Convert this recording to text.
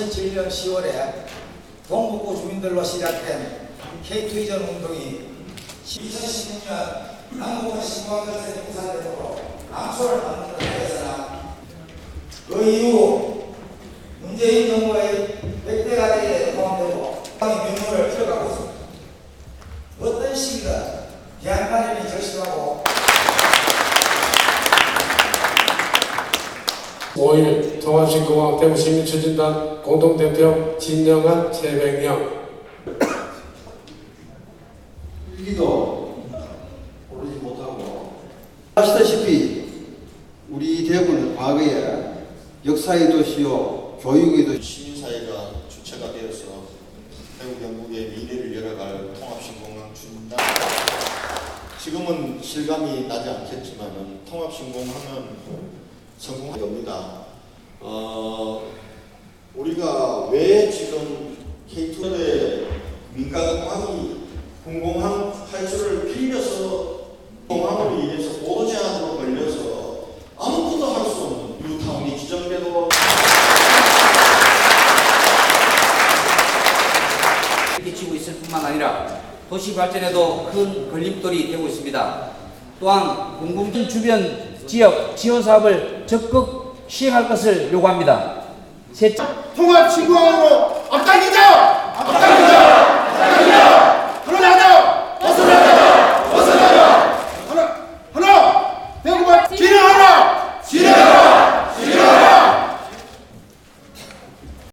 2007년 10월에 동북부 주민들로 시작된 K2 이전 운동이 2016년 남북한 신공항전선이 부산되므로 암소를 만드는 데 했으나 그 이후 문재인 정부의 백대가리에 포함되고 땅의 명문을 키워가고 있습니다. 어떤 시기든 대한민국이 결심하고 5일 통합신공항 대구시민추진단 공동대표 진영한 최백령 일기도 오르지 못하고 아시다시피 우리 대구는 과거에 역사의 도시요 교육의 도시 시민사회가 주체가 되어서 태국 영국의 미래를 열어갈 통합신공항 준다. 지금은 실감이 나지 않겠지만은 통합신공항은 성공한 겁니다. 어, 우리가 왜 지금 K2의 민간공항이 공공항 탈출을 빌려서 공항으로 인해서 보도 제한으로 걸려서 아무것도 할 수 없는 뉴타운이 지정되도록 끼치고 있을 뿐만 아니라 도시 발전에도 큰 걸림돌이 되고 있습니다. 또한 공공진 주변 지역 지원 사업을 적극 시행할 것을 요구합니다. 셋째, 통합 신공항으로!